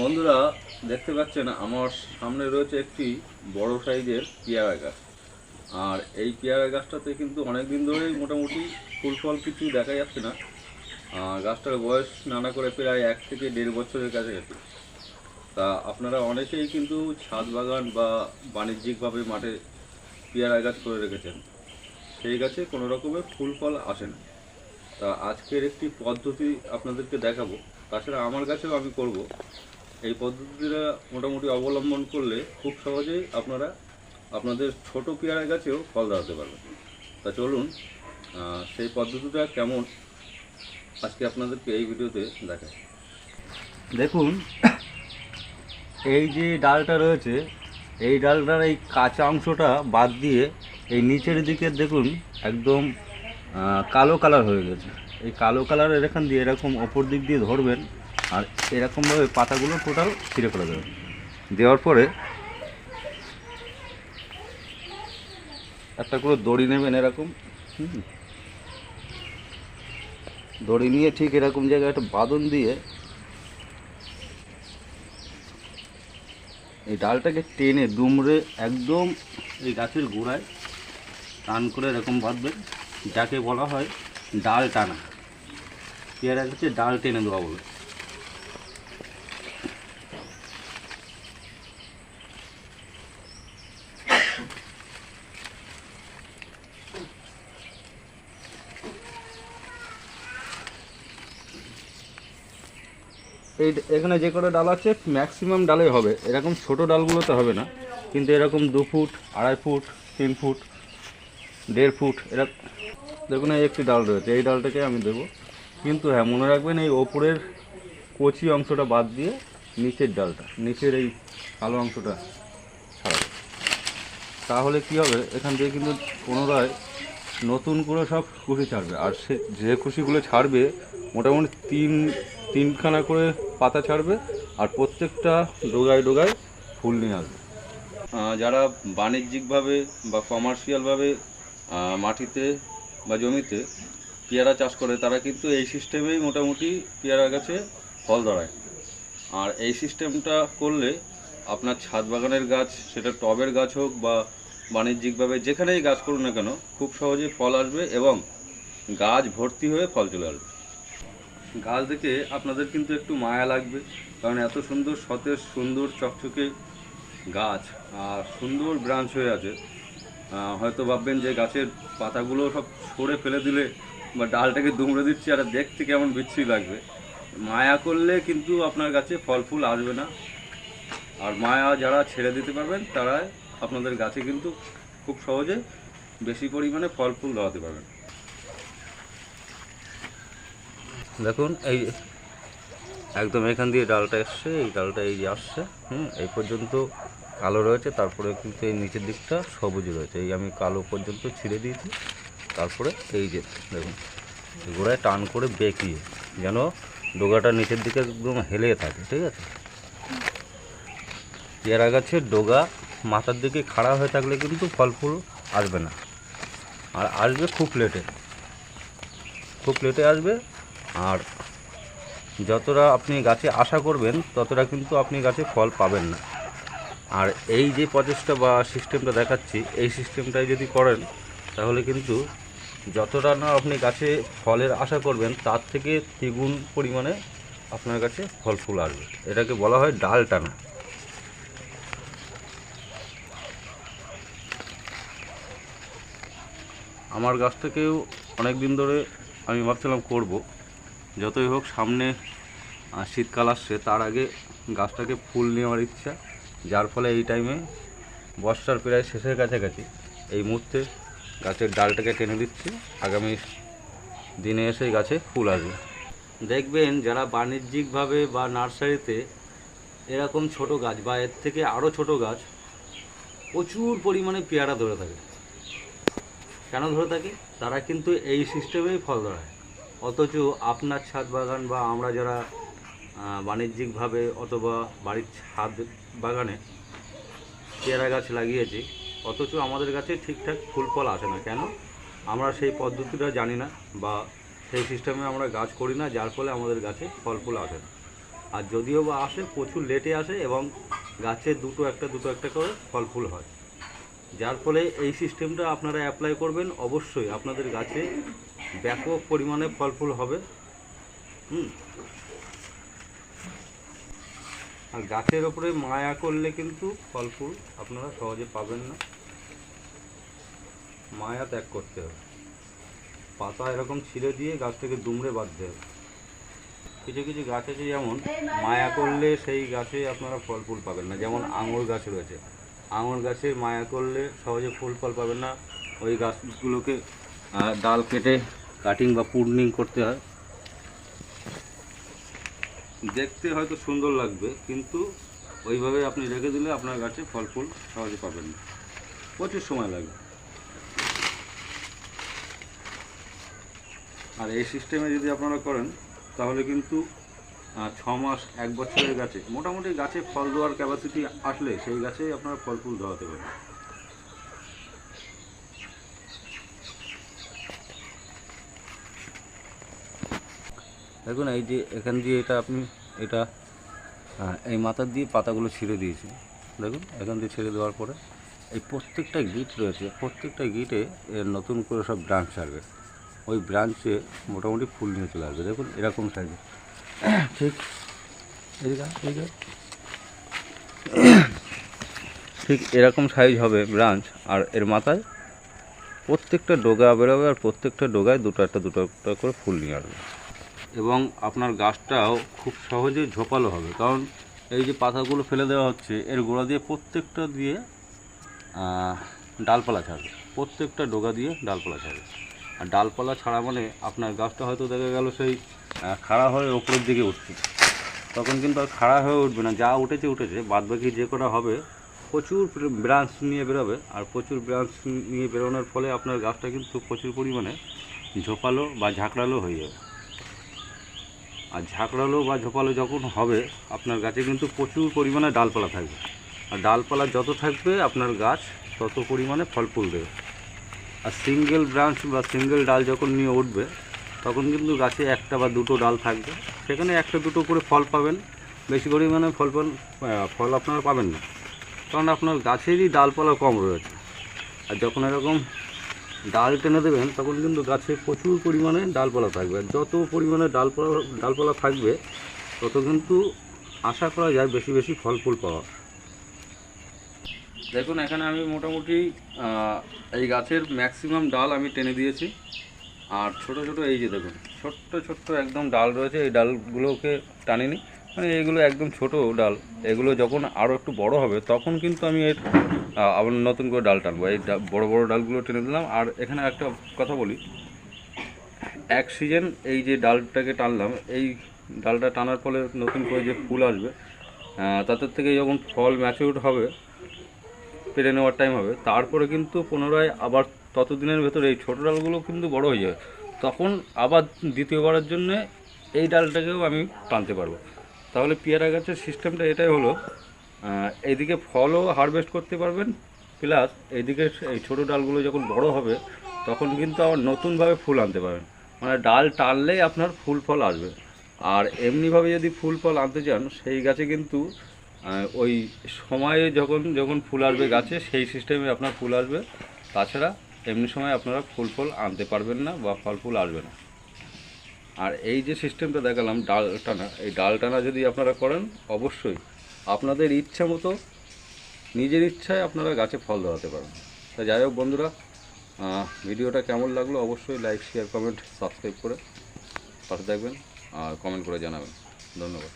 বন্ধুরা, দেখতে পাচ্ছেন, আমার সামনে রয়েছে একটি বড় সাইজের পেয়ারা গাছ। আর এই পেয়ারা গাছটাতে কিন্তু অনেক দিন ধরেই মোটামুটি ফুল ফল কিছু দেখা যাচ্ছে না। গাছটার বয়স নানা করে প্রায় এক থেকে দেড় বছরের কাছে কাছাকাছি। তা আপনারা অনেকেই কিন্তু ছাদ বাগান বা বাণিজ্যিকভাবে মাঠে পেয়ারা গাছ করে রেখেছেন। সেই গাছে কোনো রকমের ফুল ফল আসে না। তা আজকের একটি পদ্ধতি আপনাদেরকে দেখাবো। তাছাড়া আমার কাছেও আমি করব। এই পদ্ধতিটা মোটামুটি অবলম্বন করলে খুব সহজেই আপনারা আপনাদের ছোট পেয়ারা গাছেও ফল দাঁড়াতে পারবেন। তা চলুন সেই পদ্ধতিটা কেমন? আজকে আপনাদেরকে এই ভিডিওতে দেখাই। দেখুন, এই যে ডালটা রয়েছে, এই ডালটার এই কাঁচা অংশটা বাদ দিয়ে এই নিচের দিকে দেখুন, একদম কালো কালার হয়ে গেছে। এই কালো কালারের এখান দিয়ে এরকম ওপর দিক দিয়ে ধরবেন আর এরকমভাবে পাতাগুলো টোটাল ছিঁড়ে করে দেবেন দেওয়ার পরে একটা করে দড়ি নেবেন এরকম, হুম। দড়ি নিয়ে ঠিক এরকম জায়গায় একটা বাঁধন দিয়ে এই ডালটাকে টেনে দুমড়ে একদম এই গাছের গোড়ায় টান করে এরকম বাঁধবেন, যাকে বলা হয় ডাল টানা। পেয়ারা গাছে ডাল টেনে দেওয়া বলে। এই এখানে যে কটা ডাল আছে ম্যাক্সিমাম ডালে হবে। এরকম ছোট ডালগুলোতে হবে না। কিন্তু এরকম দু ফুট, আড়াই ফুট, তিন ফুট, দেড় ফুট, এরা দেখুন, এই একটি ডাল রয়েছে। এই ডালটাকে আমি দেবো। কিন্তু হ্যাঁ মনে রাখবেন, এই ওপরের কচি অংশটা বাদ দিয়ে নিচের ডালটা, নিচের এই কালো অংশটা ছাড়াবো। তাহলে কি হবে, এখান থেকে কিন্তু পুনরায় নতুন করে সব কুশি ছাড়বে। আর সে যে কুশিগুলো ছাড়বে, মোটামুটি তিন তিনখানা করে পাতা ছাড়বে আর প্রত্যেকটা ডোগায় ডোগায় ফুল নিয়ে আসবে। যারা বাণিজ্যিকভাবে বা কমার্শিয়ালভাবে মাটিতে বা জমিতে পেয়ারা চাষ করে, তারা কিন্তু এই সিস্টেমেই মোটামুটি পেয়ারা গাছে ফল ধরায়। আর এই সিস্টেমটা করলে আপনার ছাদ বাগানের গাছ, সেটা টবের গাছ হোক বা বাণিজ্যিকভাবে যেখানেই গাছ করুন না কেন, খুব সহজে ফল আসবে এবং গাছ ভর্তি হয়ে ফল চলে আসবে। গাছ দেখে আপনাদের কিন্তু একটু মায়া লাগবে, কারণ এত সুন্দর সতেজ, সুন্দর চকচকে গাছ আর সুন্দর ব্রাঞ্চ হয়ে আছে। হয়তো ভাববেন যে গাছের পাতাগুলো সব ছড়ে ফেলে দিলে বা ডালটাকে দুমড়ে দিচ্ছে, আর দেখতে কেমন বিচ্ছিরি লাগবে। মায়া করলে কিন্তু আপনার গাছে ফল ফুল আসবে না। আর মায়া যারা ছেড়ে দিতে পারবেন তারা আপনাদের গাছে কিন্তু খুব সহজে বেশি পরিমাণে ফল ফুল ধরাতে পারবেন। দেখুন, এই একদম এখান দিয়ে ডালটা এসছে, এই ডালটা এই যে আসছে, হুম, এই পর্যন্ত কালো রয়েছে, তারপরে কিন্তু এই নিচের দিকটা সবুজ রয়েছে, এই আমি কালো পর্যন্ত ছিঁড়ে দিয়েছি, তারপরে এই যে দেখুন গোড়ায় টান করে বেঁকিয়ে, যেন ডোগাটা নিচের দিকে একদম হেলে থাকে, ঠিক আছে? পেয়ারা গাছের ডোগা মাথার দিকে খাড়া হয়ে থাকলে কিন্তু ফল ফুল আসবে না, আর আসবে খুব লেটে খুব লেটে আসবে আর যতটা আপনি গাছে আশা করবেন, ততটা কিন্তু আপনি গাছে ফল পাবেন না। আর এই যে প্রচেষ্টা বা সিস্টেমটা দেখাচ্ছি, এই সিস্টেমটাই যদি করেন, তাহলে কিন্তু যতটা না আপনি গাছে ফলের আশা করবেন, তার থেকে দ্বিগুণ পরিমাণে আপনার কাছে ফল ফুল আসবে। এটাকে বলা হয় ডাল টানা। আমার গাছটাকেও অনেক দিন ধরে আমি ভাবছিলাম করব। যতই হোক সামনে শীতকাল আসছে, তার আগে গাছটাকে ফুল নেওয়ার ইচ্ছা। যার ফলে এই টাইমে বর্ষার প্রায় শেষের কাছাকাছি এই মুহূর্তে গাছের ডালটাকে টেনে দিচ্ছি। আগামী দিনে এসে গাছে ফুল আসবে। দেখবেন যারা বাণিজ্যিকভাবে বা নার্সারিতে এরকম ছোট গাছ বা এর থেকে আরও ছোট গাছ প্রচুর পরিমাণে পেয়ারা ধরে থাকে। কেন ধরে থাকে? তারা কিন্তু এই সিস্টেমেই ফল ধরায়। অথচ আপনার ছাদ বাগান বা আমরা যারা বাণিজ্যিকভাবে অথবা বাড়ির ছাদ বাগানে পেয়ারা গাছ লাগিয়েছি, অথচ আমাদের কাছে ঠিকঠাক ফুল ফল আসে না। কেন? আমরা সেই পদ্ধতিটা জানি না বা সেই সিস্টেমে আমরা গাছ করি না, যার ফলে আমাদের গাছে ফল ফুল আসে না। আর যদিও বা আসে, প্রচুর লেটে আসে এবং গাছে দুটো একটা দুটো একটা করে ফল ফুল হয়। যার ফলে এই সিস্টেমটা আপনারা অ্যাপ্লাই করবেন অবশ্যই। আপনাদের গাছে ব্যাপক পরিমাণে ফল ফুল হবে। হুম। আর গাছের ওপরে মায়া করলে কিন্তু ফল ফুল আপনারা সহজে পাবেন না। মায়া ত্যাগ করতে হবে। পাতা এরকম ছিঁড়ে দিয়ে গাছটাকে দুমড়ে বাঁধতে হবে। কিছু কিছু গাছ আছে যেমন মায়া করলে সেই গাছে আপনারা ফল ফুল পাবেন না। যেমন আঙুর গাছ রয়েছে। আঙুর গাছে মায়া করলে সহজে ফুল ফল পাবেন না। ওই গাছগুলোকে ডাল কেটে কাটিং বা পুর্নিং করতে হয়। দেখতে হয়তো সুন্দর লাগবে, কিন্তু ওইভাবে আপনি রেখে দিলে আপনার গাছে ফল ফুল সহজে পাবেন না। প্রচুর সময় লাগবে। আর এই সিস্টেমে যদি আপনারা করেন, তাহলে কিন্তু ছ মাস, এক বছরের গাছে, মোটামুটি গাছে ফল দেওয়ার ক্যাপাসিটি আসলে সেই গাছেই আপনারা ফল ফুল ধরাতে পারেন দেখুন এই যে এখান দিয়ে এটা আপনি এটা আহ, এই মাথার দিয়ে পাতাগুলো ছিঁড়ে দিয়েছি। দেখুন এখান দিয়ে ছেড়ে দেওয়ার পরে এই প্রত্যেকটা গিট রয়েছে প্রত্যেকটা গিটে এর নতুন করে সব ব্রাঞ্চ আসবে। ওই ব্রাঞ্চে মোটামুটি ফুল নিয়ে চলে আসবে। দেখুন এরকম সাইজে ঠিক। ঠিক এরকম সাইজ হবে ব্রাঞ্চ আর এর মাথায় প্রত্যেকটা ডোগা বেরোবে আর প্রত্যেকটা ডোগায় দুটো একটা দুটো করে ফুল নিয়ে আসবে। এবং আপনার গাছটাও খুব সহজে ঝোপালো হবে। কারণ এই যে পাতাগুলো ফেলে দেওয়া হচ্ছে, এর গোড়া দিয়ে প্রত্যেকটা দিয়ে ডালপালা ছাড়বে। প্রত্যেকটা ডোগা দিয়ে ডালপালা ছাড়বে। আর ডালপালা ছাড়া মানে আপনার গাছটা হয়তো দেখা গেল সেই খাড়া হয়ে ওপরের দিকে উঠছে। তখন কিন্তু আর খাড়া হয়ে উঠবে না। যা উঠেছে উঠেছে। বাদ বাকি যে কটা হবে, প্রচুর ব্রাঞ্চ নিয়ে বেরোবে। আর প্রচুর ব্রাঞ্চ নিয়ে বেরোনোর ফলে আপনার গাছটা কিন্তু প্রচুর পরিমাণে ঝোপালো বা ঝাঁকড়ালো হয়ে যাবে। আর ঝাঁকড়ালো বা ঝোপালো যখন হবে, আপনার গাছে কিন্তু প্রচুর পরিমাণে ডালপালা থাকবে। আর ডালপালা যত থাকবে, আপনার গাছ তত পরিমাণে ফল ফুল দেবে আর সিঙ্গেল ব্রাঞ্চ বা সিঙ্গেল ডাল যখন নিয়ে উঠবে, তখন কিন্তু গাছে একটা বা দুটো ডাল থাকবে। সেখানে একটা দুটো করে ফল পাবেন। বেশি পরিমাণে ফল ফল ফল আপনারা পাবেন না। কারণ আপনার গাছেরই ডালপালা কম রয়েছে। আর যখন এরকম ডাল টেনে দেবেন, তখন কিন্তু গাছে প্রচুর পরিমাণে ডালপালা থাকবে। যত পরিমাণে ডালপালা ডালপালা থাকবে, তত কিন্তু আশা করা যায় বেশি বেশি ফল ফুল পাওয়া। দেখুন, এখানে আমি মোটামুটি এই গাছের ম্যাক্সিমাম ডাল আমি টেনে দিয়েছি। আর ছোট ছোট এই যে দেখুন, ছোট্ট ছোট্ট একদম ডাল রয়েছে, এই ডালগুলোকে টানিনি। মানে এগুলো একদম ছোট ডাল, এগুলো যখন আরও একটু বড় হবে, তখন কিন্তু আমি এর আবার নতুন করে ডাল টানবো। এই বড় বড় ডালগুলো টেনে দিলাম। আর এখানে একটা কথা বলি। এক সিজন এই যে ডালটাকে টানলাম, এই ডালটা টানার ফলে নতুন করে যে ফুল আসবে তাদের থেকে যখন ফল ম্যাচিউর হবে, পেরে নেওয়ার টাইম হবে, তারপরে কিন্তু পুনরায় আবার ততদিনের ভেতরে এই ছোটো ডালগুলো কিন্তু বড় হয়ে যাবে। তখন আবার দ্বিতীয়বারের জন্য এই ডালটাকেও আমি টানতে পারব। তাহলে পেয়ারা গাছের সিস্টেমটা এটাই হলো এইদিকে ফলও হারভেস্ট করতে পারবেন। প্লাস এইদিকে এই ছোটো ডালগুলো যখন বড় হবে, তখন কিন্তু আবার নতুনভাবে ফুল আনতে পারবেন। মানে ডাল টানলেই আপনার ফুল ফল আসবে। আর এমনিভাবে যদি ফুল ফল আনতে চান, সেই গাছে কিন্তু ওই সময়ে যখন যখন ফুল আসবে গাছে, সেই সিস্টেমে আপনার ফুল আসবে। তাছাড়া এমনি সময় আপনারা ফুল ফল আনতে পারবেন না বা ফল ফুল আসবে না। আর এই যে সিস্টেমটা দেখালাম, ডাল টানা, এই ডাল টানা যদি আপনারা করেন, অবশ্যই আপনাদের ইচ্ছা মতো, নিজের ইচ্ছায় আপনারা গাছে ফল ধরাতে পারেন তা যাই হোক বন্ধুরা ভিডিওটা কেমন লাগল অবশ্যই লাইক শেয়ার কমেন্ট সাবস্ক্রাইব করে পাশে থাকবেন আর কমেন্ট করে জানাবেন। ধন্যবাদ।